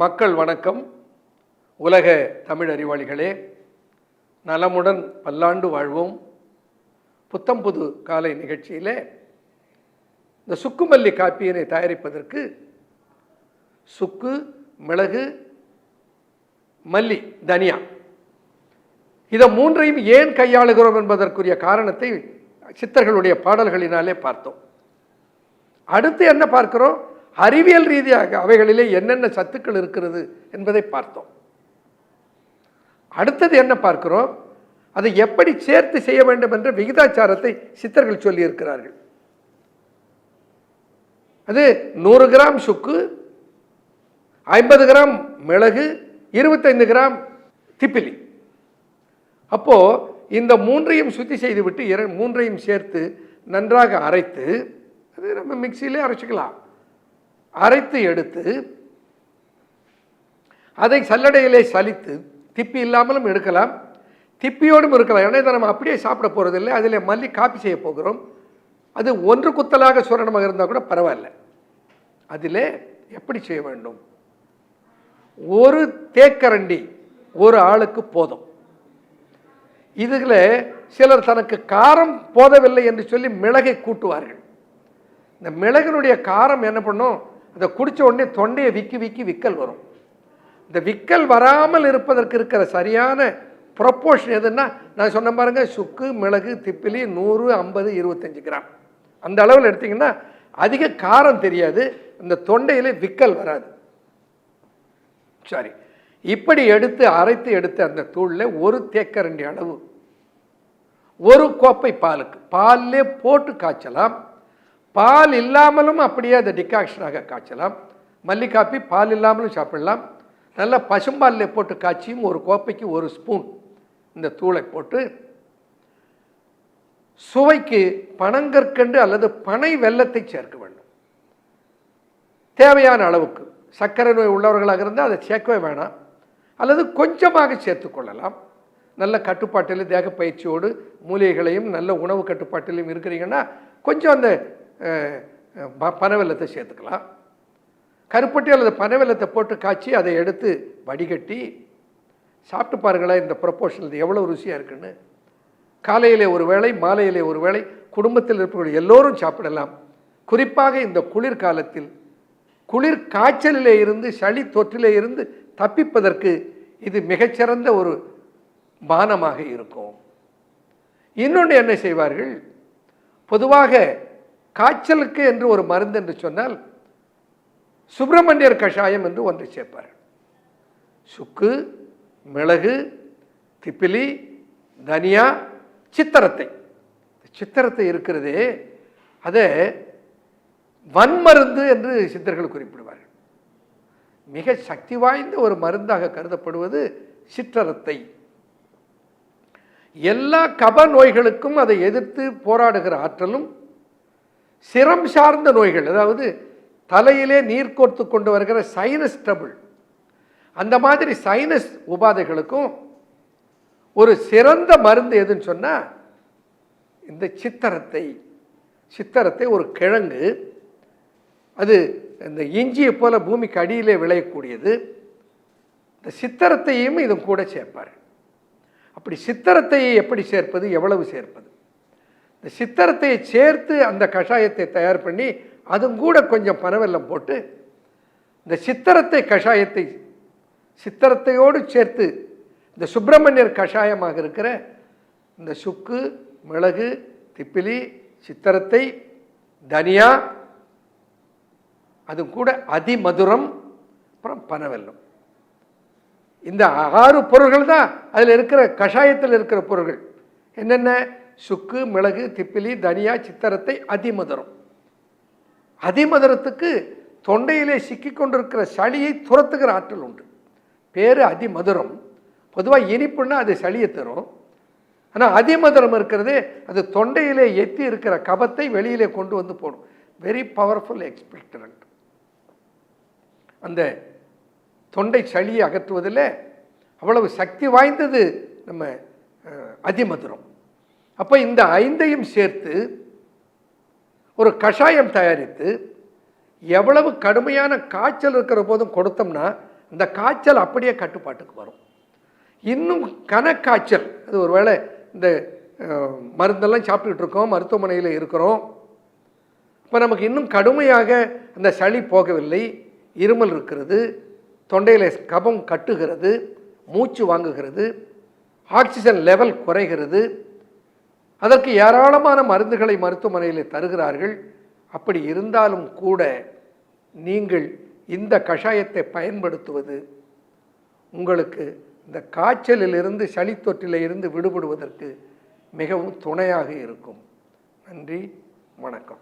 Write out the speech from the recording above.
மக்கள் வணக்கம். உலக தமிழ் அறிவாளிகளே நலமுடன் பல்லாண்டு வாழ்வோம். புத்தம் புது காலை நிகழ்ச்சியிலே இந்த சுக்குமல்லி காப்பியினை தயாரிப்பதற்கு சுக்கு மிளகு மல்லி தனியா. இதை மூன்றையும் ஏன் கையாளுகிறோம் என்பதற்குரிய காரணத்தை சித்தர்களுடைய பாடல்களினாலே பார்த்தோம். அடுத்து என்ன பார்க்கிறோம்? அறிவியல் ரீதியாக அவைகளிலே என்னென்ன சத்துக்கள் இருக்கிறது என்பதை பார்த்தோம். அடுத்தது என்ன பார்க்கிறோம்? அதை எப்படி சேர்த்து செய்ய வேண்டும் என்ற விகிதாச்சாரத்தை சித்தர்கள் சொல்லியிருக்கிறார்கள். அது நூறு கிராம் சுக்கு ஐம்பது கிராம் மிளகு இருபத்தைந்து கிராம் திப்பிலி. அப்போ இந்த மூன்றையும் சுத்தி செய்துவிட்டு இர மூன்றையும் சேர்த்து நன்றாக அரைத்து அது நம்ம மிக்சியிலே அரைச்சிக்கலாம். அரைத்து எடுத்து அதை சல்லடையிலே சலித்து திப்பி இல்லாமலும் எடுக்கலாம். திப்பியோடும் இருக்கலாம். ஏன்னா இதை நம்ம அப்படியே சாப்பிட போகிறதில்லை அதில் மல்லி காப்பி செய்ய போகிறோம். அது ஒன்று குத்தலாக சூரணமாக இருந்தால் கூட பரவாயில்ல. அதில் எப்படி செய்ய வேண்டும்? ஒரு தேக்கரண்டி ஒரு ஆளுக்கு போதும். இதில் சிலர் தனக்கு காரம் போதவில்லை என்று சொல்லி மிளகை கூட்டுவார்கள். இந்த மிளகினுடைய காரம் என்ன பண்ணும்? அதை குடித்த உடனே தொண்டையை விக்கி விக்கி விக்கல் வரும். இந்த விக்கல் வராமல் இருப்பதற்கு இருக்கிற சரியான ப்ரொப்போர்ஷன் எதுன்னா நான் சொன்ன பாருங்கள் சுக்கு மிளகு திப்பிலி நூறு ஐம்பது இருபத்தஞ்சி கிராம். அந்த அளவில் எடுத்திங்கன்னா அதிக காரம் தெரியாது இந்த தொண்டையில் விக்கல் வராது. சாரி இப்படி எடுத்து அரைத்து எடுத்த அந்த தூளில் ஒரு தேக்கரண்டி அளவு ஒரு கோப்பை பாலுக்கு. பாலிலே போட்டு காய்ச்சலாம். பால் இல்லாமலும் அப்படியே அதை டிகாக்ஷனாக காய்ச்சலாம். மல்லிகாப்பி பால் இல்லாமலும் சாப்பிடலாம். நல்லா பசும்பாலில் போட்டு காய்ச்சியும் ஒரு கோப்பைக்கு ஒரு ஸ்பூன் இந்த தூளை போட்டு சுவைக்கு பனங்கற்கண்டு அல்லது பனை வெல்லத்தை சேர்க்க வேண்டும். தேவையான அளவுக்கு. சர்க்கரை நோய் உள்ளவர்களாக இருந்தால் அதை சேர்க்கவே வேணாம். அல்லது கொஞ்சமாக சேர்த்துக்கொள்ளலாம் நல்ல கட்டுப்பாட்டில் தேக பயிற்சியோடு மூலிகைகளையும் நல்ல உணவு கட்டுப்பாட்டிலையும் இருக்கிறீங்கன்னா கொஞ்சம் அந்த அஹ், ப- பனவெல்லத்தை சேர்த்துக்கலாம். கருப்பட்டி அல்லது பனவெல்லத்தை போட்டு காய்ச்சி அதை எடுத்து வடிகட்டி சாப்பிட்டு பாருங்களேன் இந்த ப்ரொப்போர்ஷன் இது எவ்வளோ ருசியாக இருக்குன்னு. காலையிலே ஒரு வேளை மாலையிலே ஒரு வேளை குடும்பத்தில் இருப்பவர்கள் எல்லோரும் சாப்பிடலாம். குறிப்பாக இந்த குளிர்காலத்தில் குளிர் காய்ச்சலிலே இருந்து சளி தொற்றிலே இருந்து தப்பிப்பதற்கு இது மிகச்சிறந்த ஒரு பானமாக இருக்கும். இன்னொன்று என்ன செய்வார்கள்? பொதுவாக காய்ச்சலுக்கு என்று ஒரு மருந்து என்று சொன்னால் சுப்பிரமணியர் கஷாயம் என்று ஒன்று சேர்ப்பார் சுக்கு மிளகு திப்பிலி தனியா சித்திரத்தை. சித்திரத்தை இருக்கிறதே அதை வன்மருந்து என்று சித்தர்கள் குறிப்பிடுவார்கள். மிக சக்தி வாய்ந்த ஒரு மருந்தாக கருதப்படுவது சிற்றரத்தை எல்லா கப நோய்களுக்கும் அதை எதிர்த்து போராடுகிற ஆற்றலும் சிரம் சார்ந்த நோய்கள் அதாவது தலையிலே நீர் கோர்த்து கொண்டு வருகிற சைனஸ் ட்ரபிள் அந்த மாதிரி சைனஸ் உபாதைகளுக்கும் ஒரு சிறந்த மருந்து எதுன்னு சொன்னால் இந்த சித்தரத்தை. சித்தரத்தை ஒரு கிழங்கு அது இந்த இஞ்சியை போல பூமிக்கு அடியிலே விளையக்கூடியது. இந்த சித்தரத்தையும் இதன் கூட சேர்ப்பார். அப்படி சித்தரத்தையை எப்படி சேர்ப்பது? எவ்வளவு சேர்ப்பது? இந்த சித்திரத்தை சேர்த்து அந்த கஷாயத்தை தயார் பண்ணி அதுவும் கூட கொஞ்சம் பனவெல்லம் போட்டு இந்த சித்திரத்தை கஷாயத்தை சித்திரத்தையோடு சேர்த்து இந்த சுப்பிரமணியர் கஷாயமாக இருக்கிற இந்த சுக்கு மிளகு திப்பிலி சித்திரத்தை தனியா அது கூட அதிமதுரம் அப்புறம் பனவெல்லம். இந்த ஆறு பொருள்கள் தான் அதில் இருக்கிற கஷாயத்தில் இருக்கிற பொருள்கள். என்னென்ன? சுக்கு மிளகு திப்பிலி தனியா சித்தரத்தை அதிமதுரம். அதிமதுரத்துக்கு தொண்டையிலே சிக்கி கொண்டிருக்கிற சளியை துரத்துகிற ஆற்றல் உண்டு. பேர் அதிமதுரம். பொதுவாக இனிப்புன்னா அது சளியை தரும். ஆனால் அதிமதுரம் இருக்கிறது அது தொண்டையிலே எத்தி இருக்கிற கபத்தை வெளியிலே கொண்டு வந்து போடும். வெரி பவர்ஃபுல் எக்ஸ்பெக்டரண்ட் அந்த தொண்டை சளியை அகற்றுவதில் அவ்வளவு சக்தி வாய்ந்தது நம்ம அதிமதுரம். அப்போ இந்த ஐந்தையும் சேர்த்து ஒரு கஷாயம் தயாரித்து எவ்வளவு கடுமையான காய்ச்சல் இருக்கிற போதும் கொடுத்தோம்னா இந்த காய்ச்சல் அப்படியே கட்டுப்பாட்டுக்கு வரும். இன்னும் கனக்காய்ச்சல் அது ஒருவேளை இந்த மருந்தெல்லாம் சாப்பிட்டுட்டு இருக்கோம் மருத்துவமனையில் இருக்கிறோம். இப்போ நமக்கு இன்னும் கடுமையாக அந்த சளி போகவில்லை இருமல் இருக்கிறது தொண்டையில் கபம் கட்டுகிறது மூச்சு வாங்குகிறது ஆக்சிஜன் லெவல் குறைகிறது அதற்கு ஏராளமான மருந்துகளை மருத்துவமனையில் தருகிறார்கள். அப்படி இருந்தாலும் கூட நீங்கள் இந்த கஷாயத்தை பயன்படுத்துவது உங்களுக்கு இந்த காய்ச்சலிலிருந்து சளி தொற்றிலிருந்து விடுபடுவதற்கு மிகவும் துணையாக இருக்கும். நன்றி வணக்கம்.